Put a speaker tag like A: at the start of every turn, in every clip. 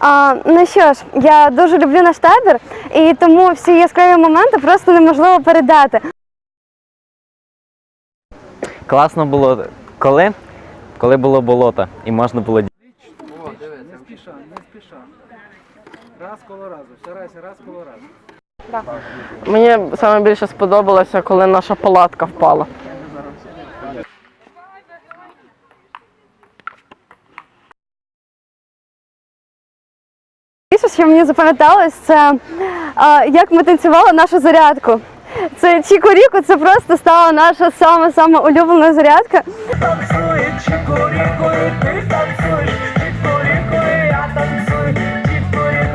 A: А, ну що ж, я дуже люблю наш табір, і тому всі яскраві моменти просто неможливо передати.
B: Класно було коли? Коли було болото і можна було
C: О, диви, не спіша, не спіша. Раз коло разу, старайся раз коло разу.
D: Мені саме більше сподобалося, коли наша палатка впала.
A: Що мені запам'яталось, це як ми танцювали нашу зарядку. Це Чіко Ріко, це просто стала наша сама улюблена зарядка.
E: танцує, чікоріко, і ти танцюєш, чікоріко, і я танцюю, тобою.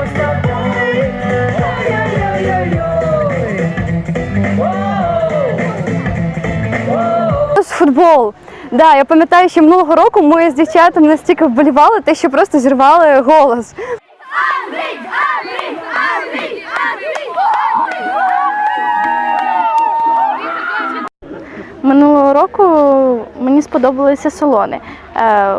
A: Футбол. Да, я пам'ятаю, що минулого року ми з дівчатами настільки вболівали, те, що просто зірвали голос.
F: Року мені сподобалися салони. Е,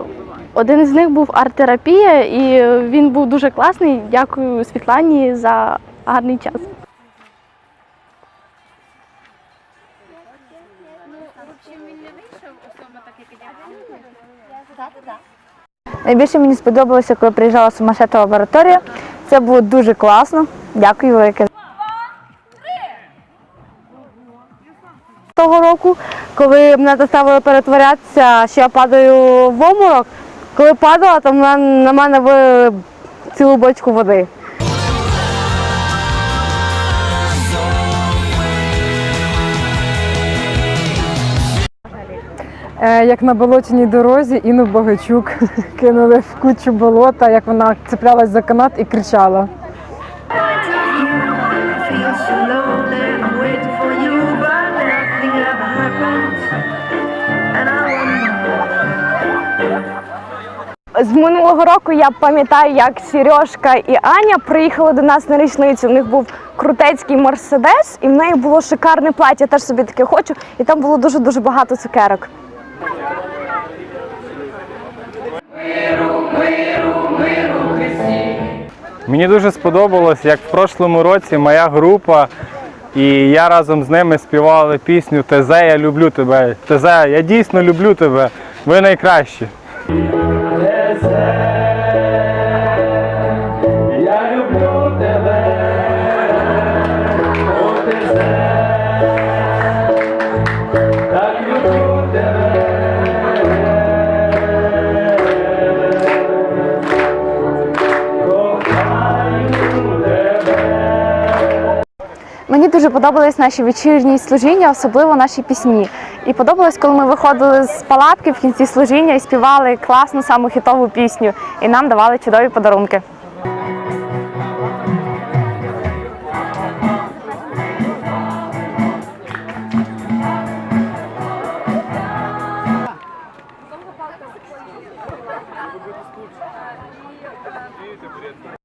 F: Один з них був арт-терапія, і він був дуже класний. Дякую Світлані за гарний час.
G: Найбільше мені сподобалося, коли приїжджала сумасшедша лабораторія. Це було дуже класно. Дякую велике. Того року, коли мене заставили перетворятися, що я падаю в оморок, коли падала, то на, мене вилили цілу бочку води.
H: Е, як на болотяній дорозі Інну Богачук кинули в кучу болота, як вона цеплялась за канат і кричала.
A: З минулого року я пам'ятаю, як Сережка і Аня приїхали до нас на річницю. У них був крутецький мерседес, і в неї було шикарне плаття. Я теж собі таке хочу, і там було дуже дуже багато цукерок.
I: Мені дуже сподобалось, як в прошлому році моя група і я разом з ними співали пісню Тезе, я люблю тебе. Тезе, я дійсно люблю тебе. Ви найкращі.
A: Мені дуже подобались наші вечірні служіння, особливо наші пісні. І подобалось, коли ми виходили з палатки в кінці служіння і співали класну саму хітову пісню. І нам давали чудові подарунки. Діти,